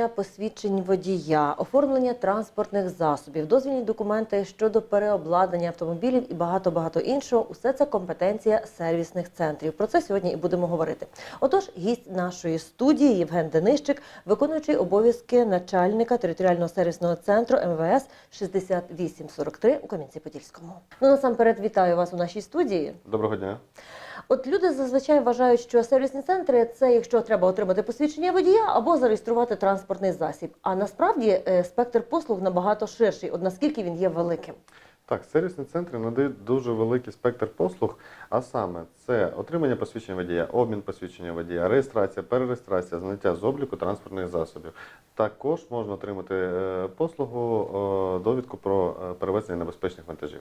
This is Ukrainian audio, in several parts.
Оформлення посвідчень водія, оформлення транспортних засобів, дозвільні документи щодо переобладнання автомобілів і багато багато іншого усе це компетенція сервісних центрів. Про це сьогодні і будемо говорити. Отож, гість нашої студії Євген Денищик, виконуючий обов'язки начальника територіального сервісного центру МВС 6843 у Кам'янці-Подільському. Ну насамперед вітаю вас у нашій студії. Доброго дня. От люди зазвичай вважають, що сервісні центри це якщо треба отримати посвідчення водія або зареєструвати транспортний засіб. А насправді е, спектр послуг набагато ширший, от наскільки він є великим. Так, сервісні центри надають дуже великий спектр послуг, а саме це отримання посвідчення водія, обмін посвідчення водія, реєстрація, перереєстрація, зняття з обліку транспортних засобів. Також можна отримати е, послугу довідку про е, перевезення небезпечних вантажів.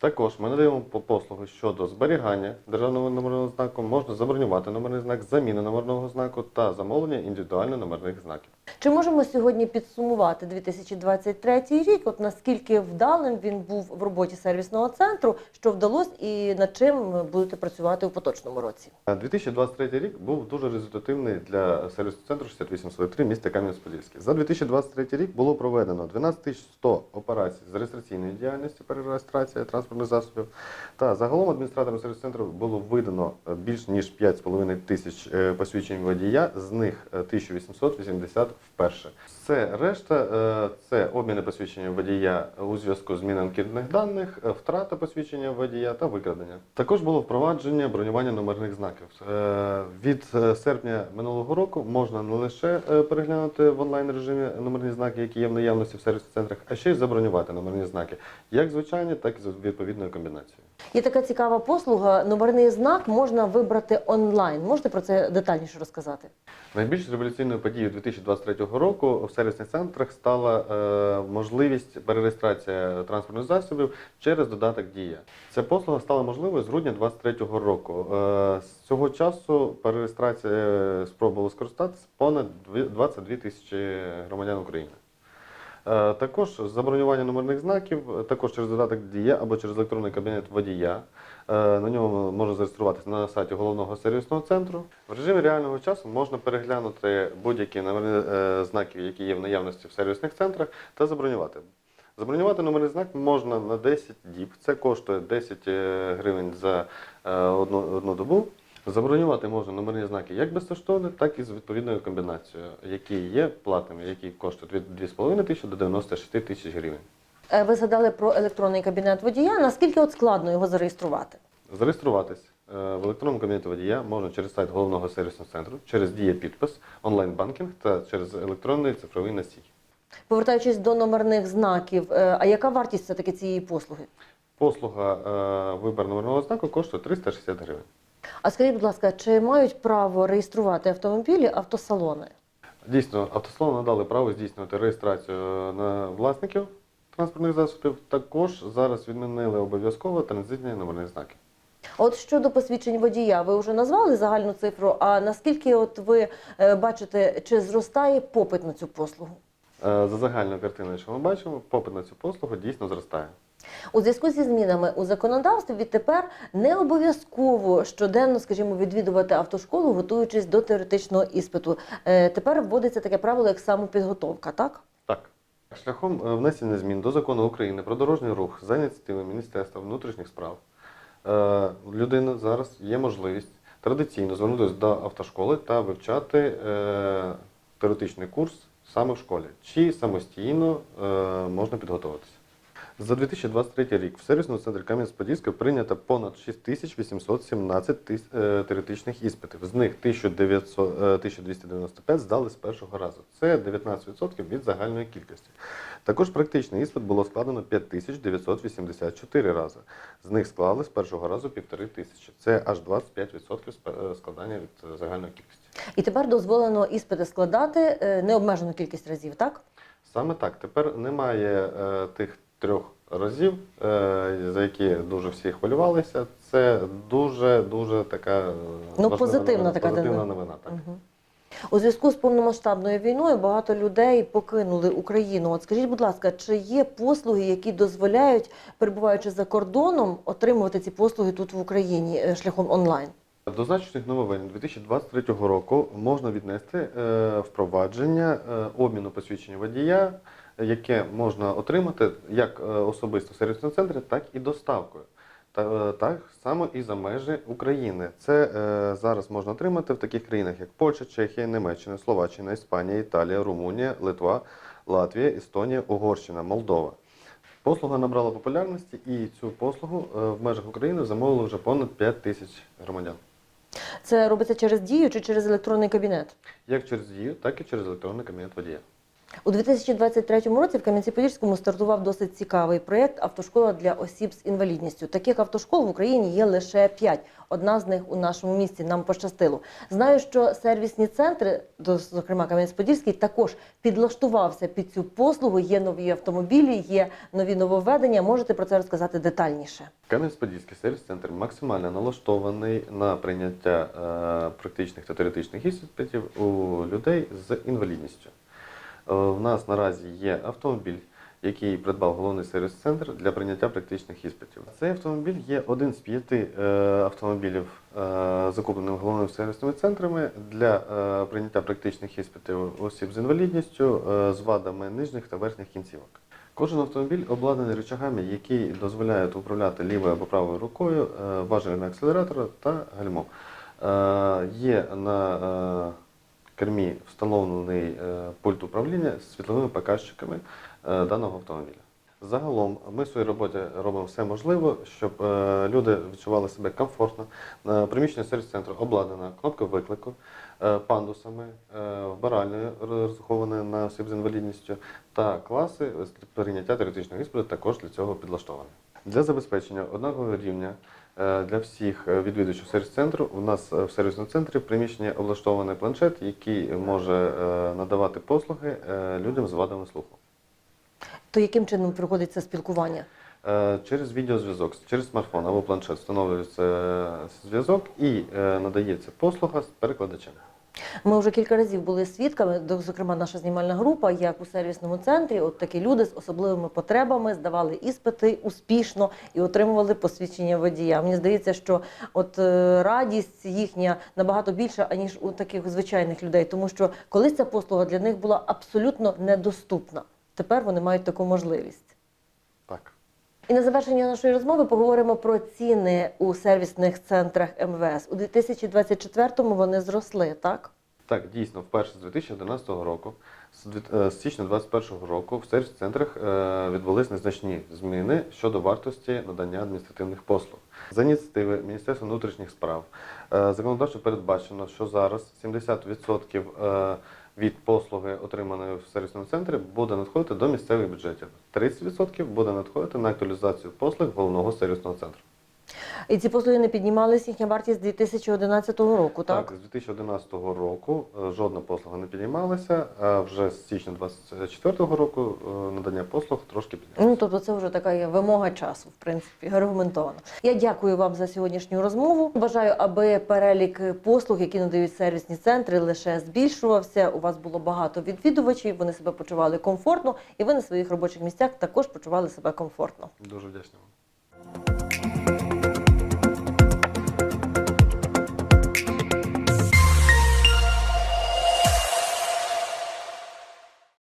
Також ми надаємо по- послуги щодо зберігання державного номерного знаку, можна забронювати номерний знак, заміну номерного знаку та замовлення індивідуально номерних знаків. Чи можемо сьогодні підсумувати 2023 рік? От наскільки вдалим він був в роботі сервісного центру, що вдалося, і над чим будете працювати у поточному році? 2023 рік був дуже результативний для сервісного центру 6843 міста Кам'янець-Подільський. За 2023 рік було проведено 12 100 операцій з реєстраційної діяльності, перереєстрація транспортних засобів. Та загалом адміністраторам сервісного центру було видано е, більш ніж 5,5 тисяч е, посвідчень водія, з них е, 1880 вперше. Це решта е, це обміни посвідчення водія у зв'язку з зміною керівних даних, е, втрата посвідчення водія та викрадення. Також було впровадження бронювання номерних знаків. Е, Від серпня минулого року можна не лише переглянути в онлайн режимі номерні знаки, які є в наявності в сервісних центрах, а ще й забронювати номерні знаки, як звичайні, так і з відповідною комбінацією. Є така цікава послуга. Номерний знак можна вибрати онлайн. Можете про це детальніше розказати? Найбільш революційною подією 2023 року в сервісних центрах стала е, можливість перереєстрації транспортних засобів через додаток Дія. Ця послуга стала можливою з грудня 2023 року. Е, з цього часу перереєстрація спробувала спробувало скористатися понад дві- 22 тисячі громадян України. Е, Також забронювання номерних знаків, е, також через додаток Дія або через електронний кабінет водія. Е, На ньому можна зареєструватися на сайті головного сервісного центру. В режимі реального часу можна переглянути будь-які номерні знаки, які є в наявності в сервісних центрах, та забронювати. Забронювати номерний знак можна на 10 діб. Це коштує 10 е, гривень за одну, одну добу. Забронювати можна номерні знаки як безкоштовно, так і з відповідною комбінацією, які є платними, які коштують від 2,5 тисячі до 96 тисяч гривень. Е, Ви згадали про електронний кабінет водія. Наскільки от складно його зареєструвати? Зареєструватись е, в електронному кабінеті водія можна через сайт головного сервісного центру, через дія підпис, онлайн-банкінг та через електронний цифровий носій. Повертаючись до номерних знаків, е, а яка вартість все таки цієї послуги? Послуга вибір номерного знаку коштує 360 гривень. А скажіть, будь ласка, чи мають право реєструвати автомобілі автосалони? Дійсно, автослон надали право здійснювати реєстрацію на власників транспортних засобів. Також зараз відмінили обов'язково транзитні номерні знаки. От щодо посвідчень водія, ви вже назвали загальну цифру. А наскільки от ви е, бачите, чи зростає попит на цю послугу? Е, За загальною картиною, що ми бачимо, попит на цю послугу дійсно зростає. У зв'язку зі змінами у законодавстві відтепер не обов'язково щоденно, скажімо, відвідувати автошколу, готуючись до теоретичного іспиту. Е, Тепер вводиться таке правило, як самопідготовка, так? Так. Шляхом е, внесення змін до закону України про дорожній рух за ініціативи Міністерства внутрішніх справ е, людина зараз є можливість традиційно звернутися до автошколи та вивчати теоретичний курс саме в школі, чи самостійно можна підготуватися. За 2023 рік в сервісному центрі Кам'янець-Подільського прийнято понад 6817 тис- е, теоретичних іспитів. З них 1900, е, 1295 здали з першого разу. Це 19% від загальної кількості. Також практичний іспит було складено 5984 рази. З них склали з першого разу півтори тисячі. Це аж 25% сп- е, складання від е, загальної кількості. І тепер дозволено іспити складати е, необмежену кількість разів, так? Саме так. Тепер немає е, тих трьох разів, е, за які дуже всі хвилювалися. Це дуже дуже така е, Ну, позитивна новина, така позитивна новина. Так. Угу. У зв'язку з повномасштабною війною багато людей покинули Україну. От скажіть, будь ласка, чи є послуги, які дозволяють, перебуваючи за кордоном, отримувати ці послуги тут в Україні е, шляхом онлайн? До значних нововведень 2023 року можна віднести впровадження обміну посвідчення водія, яке можна отримати як е, особисто в сервісному центрі, так і доставкою. Та, е, так само і за межі України. Це е, зараз можна отримати в таких країнах, як Польща, Чехія, Німеччина, Словаччина, Іспанія, Італія, Румунія, Литва, Латвія, Естонія, Угорщина, Молдова. Послуга набрала популярності, і цю послугу е, в межах України замовили вже понад 5 тисяч громадян. Це робиться через дію чи через електронний кабінет? Як через дію, так і через електронний кабінет водія. У 2023 році в Кам'янці-Подільському стартував досить цікавий проєкт Автошкола для осіб з інвалідністю. Таких автошкол в Україні є лише п'ять. Одна з них у нашому місті нам пощастило. Знаю, що сервісні центри, зокрема Кам'янець-Подільський, також підлаштувався під цю послугу. Є нові автомобілі, є нові нововведення. Можете про це розказати детальніше. Кам'янець-Подільський сервіс-центр максимально налаштований на прийняття е, практичних та теоретичних іспитів у людей з інвалідністю. Е, У нас наразі є автомобіль, який придбав головний сервіс-центр для прийняття практичних іспитів. Цей автомобіль є один з п'яти е, автомобілів, е, закуплених головними сервісними центрами для прийняття практичних іспитів осіб з інвалідністю з вадами нижніх та верхніх кінцівок. Кожен автомобіль обладнаний рычагами, які дозволяють управляти лівою або правою рукою, важелями акселератора та гальмом. Є на кермі встановлений е, пульт управління з світловими показчиками е, даного автомобіля. Загалом ми в своїй роботі робимо все можливе, щоб е, люди відчували себе комфортно. Приміщення сервіс-центру обладнане кнопкою виклику, пандусами, вбиральною розрахованою на осіб з інвалідністю та класи прийняття теоретичного іспиту також для цього підлаштовані. Для забезпечення однакового рівня для всіх е, відвідувачів сервіс-центру у нас е, в сервісному центрі в приміщенні облаштований планшет, який може е, надавати послуги е, людям з вадами слуху. То яким чином проходиться спілкування? Е, Через відеозв'язок, через смартфон або планшет встановлюється е, зв'язок і е, надається послуга з перекладачем. Ми вже кілька разів були свідками, зокрема, наша знімальна група, як у сервісному центрі, от такі люди з особливими потребами здавали іспити успішно і отримували посвідчення водія. Мені здається, що от е, радість їхня набагато більша, аніж у таких звичайних людей, тому що колись ця послуга для них була абсолютно недоступна. Тепер вони мають таку можливість. І на завершення нашої розмови поговоримо про ціни у сервісних центрах МВС. У 2024-му вони зросли, так? Так, дійсно, вперше з 2011 року, з е, січня 2021 року, в сервіс-центрах е, відбулись незначні зміни щодо вартості надання адміністративних послуг. За ініціативи Міністерства внутрішніх справ е, законодавчо передбачено, що зараз 70% е, від послуги, отриманої в сервісному центрі, буде надходити до місцевих бюджетів. 30% буде надходити на актуалізацію послуг головного сервісного центру. І ці послуги не піднімались, їхня вартість з 2011 року, так? Так, з 2011 року е, жодна послуга не підіймалася, а вже з січня 2024 року е, надання послуг трошки піднялося. Ну, тобто це вже така є вимога часу, в принципі, аргументовано. Я дякую вам за сьогоднішню розмову. Бажаю, аби перелік послуг, які надають сервісні центри, лише збільшувався. У вас було багато відвідувачів, вони себе почували комфортно, і ви на своїх робочих місцях також почували себе комфортно. Дуже вдячний вам.